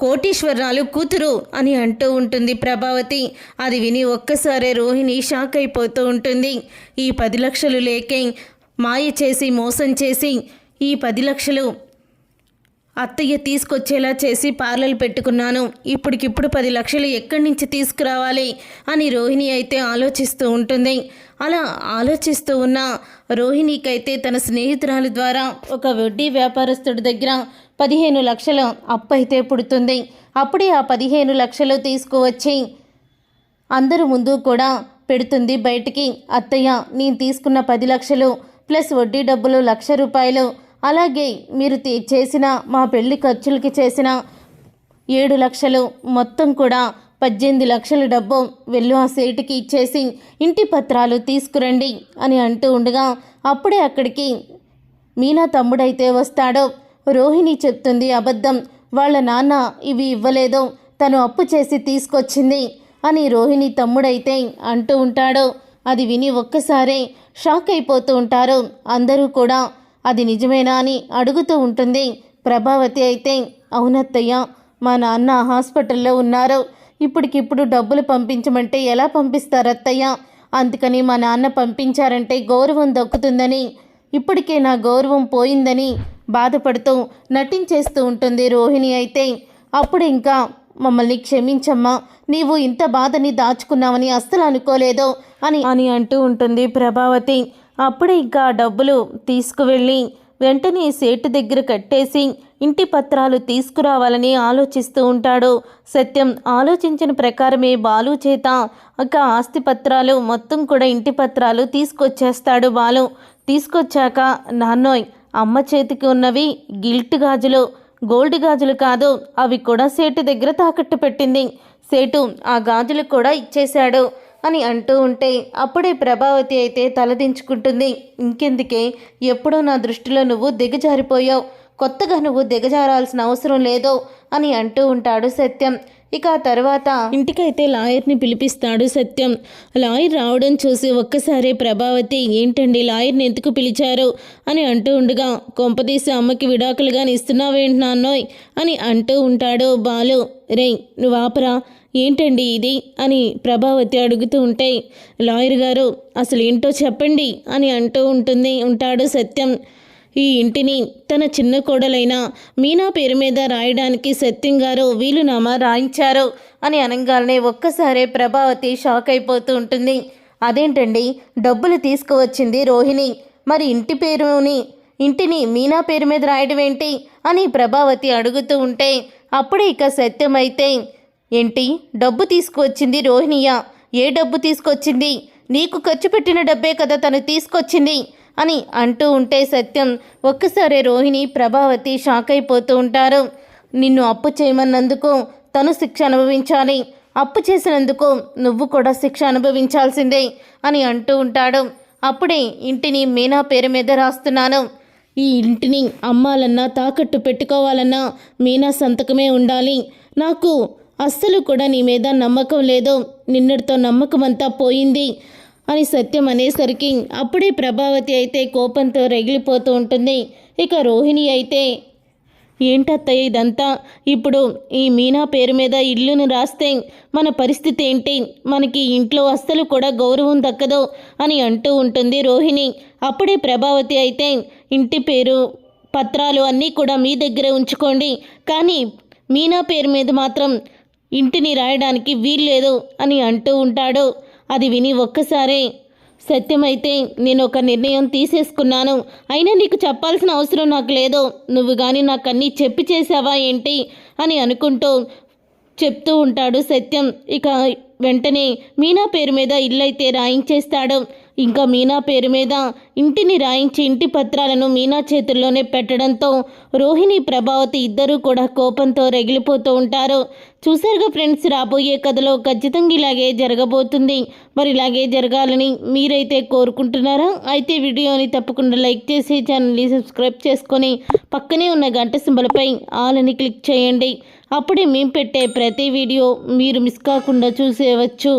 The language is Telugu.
కోటీశ్వరరాలు కూతురు అని అంటూ ఉంటుంది ప్రభావతి. అది విని ఒక్కసారే రోహిణి షాక్ అయిపోతూ ఉంటుంది. ఈ పది లక్షలు లేకే మాయ చేసి మోసం చేసి ఈ పది లక్షలు అత్తయ్య తీసుకొచ్చేలా చేసి పార్లర్ పెట్టుకున్నాను. ఇప్పటికిప్పుడు పది లక్షలు ఎక్కడి నుంచి తీసుకురావాలి అని రోహిణి అయితే ఆలోచిస్తూ ఉంటుంది. అలా ఆలోచిస్తూ ఉన్న రోహిణికైతే తన స్నేహితురాల ద్వారా ఒక వడ్డీ వ్యాపారస్తుడి దగ్గర పదిహేను లక్షల అప్పు అయితే పుడుతుంది. అప్పుడే ఆ పదిహేను లక్షలు తీసుకువచ్చి అందరూ ముందు కూడా పెడుతుంది బయటికి. అత్తయ్య నేను తీసుకున్న పది లక్షలు ప్లస్ వడ్డీ డబ్బులు లక్ష రూపాయలు అలాగే మీరు తీ- చేసిన మా పెళ్ళి ఖర్చులకి చేసిన ఏడు లక్షలు మొత్తం కూడా పద్దెనిమిది లక్షల డబ్బు వెళ్ళు ఆ సేటుకి ఇచ్చేసి ఇంటి పత్రాలు తీసుకురండి అని అంటూ ఉండగా అప్పుడే అక్కడికి మీనా తమ్ముడైతే వస్తాడో రోహిణి చెప్తుంది అబద్ధం వాళ్ళ నాన్న ఇవి ఇవ్వలేదు తను అప్పు చేసి తీసుకొచ్చింది అని రోహిణి తమ్ముడైతే అంటూ ఉంటాడు. అది విని ఒక్కసారే షాక్ అయిపోతూ ఉంటారు. అందరూ కూడా అది నిజమేనా అని అడుగుతూ ఉంటుంది. ప్రభావతి అయితే అవునత్తయ్య మా నాన్న హాస్పిటల్లో ఉన్నారు. ఇప్పటికిప్పుడు డబ్బులు పంపించమంటే ఎలా పంపిస్తారు అత్తయ్య అందుకని మా నాన్న పంపించారంటే గౌరవం దక్కుతుందని ఇప్పటికే నా గౌరవం పోయిందని బాధపడుతూ నటించేస్తూ ఉంటుంది రోహిణి అయితే. అప్పుడు ఇంకా మమ్మల్ని క్షమించమ్మా నీవు ఇంత బాధని దాచుకున్నావని అస్సలు అనుకోలేదు అని అని అంటూ ఉంటుంది ప్రభావతి. అప్పుడే ఇంకా డబ్బులు తీసుకువెళ్ళి వెంటనే సేటు దగ్గర కట్టేసి ఇంటి పత్రాలు తీసుకురావాలని ఆలోచిస్తూ ఉంటాడు. సత్యం ఆలోచించిన ప్రకారమే బాలు చేత ఒక ఆస్తి పత్రాలు మొత్తం కూడా ఇంటి పత్రాలు తీసుకొచ్చేస్తాడు బాలు. తీసుకొచ్చాక నాన్నోయ్ అమ్మ చేతికి ఉన్నవి గిల్ట్ గాజులు. గోల్డ్ గాజులు కాదు అవి కూడా సేటు దగ్గర తాకట్టు పెట్టింది. సేటు ఆ గాజులు కూడా ఇచ్చేశాడు. అని అంటూ ఉంటే అప్పుడే ప్రభావతి అయితే తలదించుకుంటుంది. ఇంకెందుకే? ఎప్పుడూ నా దృష్టిలో నువ్వు దిగజారిపోయావు. కొత్తగా నువ్వు దిగజారాల్సిన అవసరం లేదో అని అంటూ ఉంటాడు సత్యం. ఇక ఆ తర్వాత ఇంటికైతే లాయర్ని పిలిపిస్తాడు సత్యం. లాయర్ రావడం చూసి ఒక్కసారి ప్రభావతి ఏంటండి లాయర్ని ఎందుకు పిలిచారు? అని అంటూ ఉండగా కొంపదీసి అమ్మకి విడాకులుగాని ఇస్తున్నావేంటి నాన్నోయ్? అని అంటూ ఉంటాడు బాలు. రే నువ్వు ఆపరా. ఏంటండి ఇది? అని ప్రభావతి అడుగుతూ ఉంటే లాయర్ గారు అసలు ఏంటో చెప్పండి అని అంటూ ఉంటుంది ఉంటాడు సత్యం. ఈ ఇంటిని తన చిన్న కోడలైన మీనా పేరు మీద రాయడానికి సత్యం గారు వీలునామా రాయించారు అని అనగానే ఒక్కసారే ప్రభావతి షాక్ అయిపోతూ ఉంటుంది. అదేంటండి? డబ్బులు తీసుకువచ్చింది రోహిణి. మరి ఇంటి పేరుని ఇంటిని మీనా పేరు మీద రాయడం ఏంటి అని ప్రభావతి అడుగుతూ ఉంటే అప్పుడే ఇక సత్యమైతే ఏంటి? డబ్బు తీసుకువచ్చింది రోహిణియ. ఏ డబ్బు తీసుకొచ్చింది? నీకు ఖర్చు పెట్టిన డబ్బే కదా తను తీసుకొచ్చింది అని అంటూ ఉంటే సత్యం ఒక్కసారి రోహిణి ప్రభావతి షాక్ అయిపోతూ ఉంటారు. నిన్ను అప్పు చేయమన్నందుకు తను శిక్ష అనుభవించాలి. అప్పు చేసినందుకు నువ్వు కూడా శిక్ష అనుభవించాల్సిందే అని అంటూ ఉంటాడు. అప్పుడే ఇంటిని మీనా పేరు మీద రాస్తున్నాను. ఈ ఇంటిని అమ్మాలన్నా తాకట్టు పెట్టుకోవాలన్నా మీనా సంతకమే ఉండాలి. నాకు అస్సలు కూడా నీ మీద నమ్మకం లేదు నిన్నటితో నమ్మకం అంతా పోయింది అని సత్యం అనేసరికి అప్పుడే ప్రభావతి అయితే కోపంతో రగిలిపోతూ ఉంటుంది. ఇక రోహిణి అయితే ఏంటత్తయ్య ఇదంతా? ఇప్పుడు ఈ మీనా పేరు మీద ఇల్లును రాస్తే మన పరిస్థితి ఏంటి? మనకి ఇంట్లో అస్సలు కూడా గౌరవం దక్కదు అని అంటూ ఉంటుంది రోహిణి. అప్పుడే ప్రభావతి అయితే ఇంటి పేరు పత్రాలు అన్నీ కూడా మీ దగ్గరే ఉంచుకోండి. కానీ మీనా పేరు మీద మాత్రం ఇంటిని రాయడానికి వీల్లేదు అని అంటూ ఉంటాడు. అది విని ఒక్కసారే సత్యమైతే నేను ఒక నిర్ణయం తీసేసుకున్నాను. అయినా నీకు చెప్పాల్సిన అవసరం నాకు లేదు. నువ్వు కానీ నాకు అన్నీ చెప్పి చేసావా ఏంటి? అని అనుకుంటూ చెప్తూ ఉంటాడు సత్యం. ఇక వెంటనే మీనా పేరు మీద ఇల్లు అయితే రాయించేస్తాడు. ఇంకా మీనా పేరు మీద ఇంటిని రాయించి ఇంటి పత్రాలను మీనా చేతుల్లోనే పెట్టడంతో రోహిణి ప్రభావతి ఇద్దరూ కూడా కోపంతో రగిలిపోతూ ఉంటారు. చూసారుగా ఫ్రెండ్స్ రాబోయే కథలో ఖచ్చితంగా ఇలాగే జరగబోతుంది. మరి ఇలాగే జరగాలని మీరైతే కోరుకుంటున్నారా? అయితే వీడియోని తప్పకుండా లైక్ చేసి ఛానల్ని సబ్స్క్రైబ్ చేసుకొని పక్కనే ఉన్న గంట సింబలపై ఆల్ అని క్లిక్ చేయండి. అప్పుడే మేము పెట్టే ప్రతి వీడియో మీరు మిస్ కాకుండా చూసేవచ్చు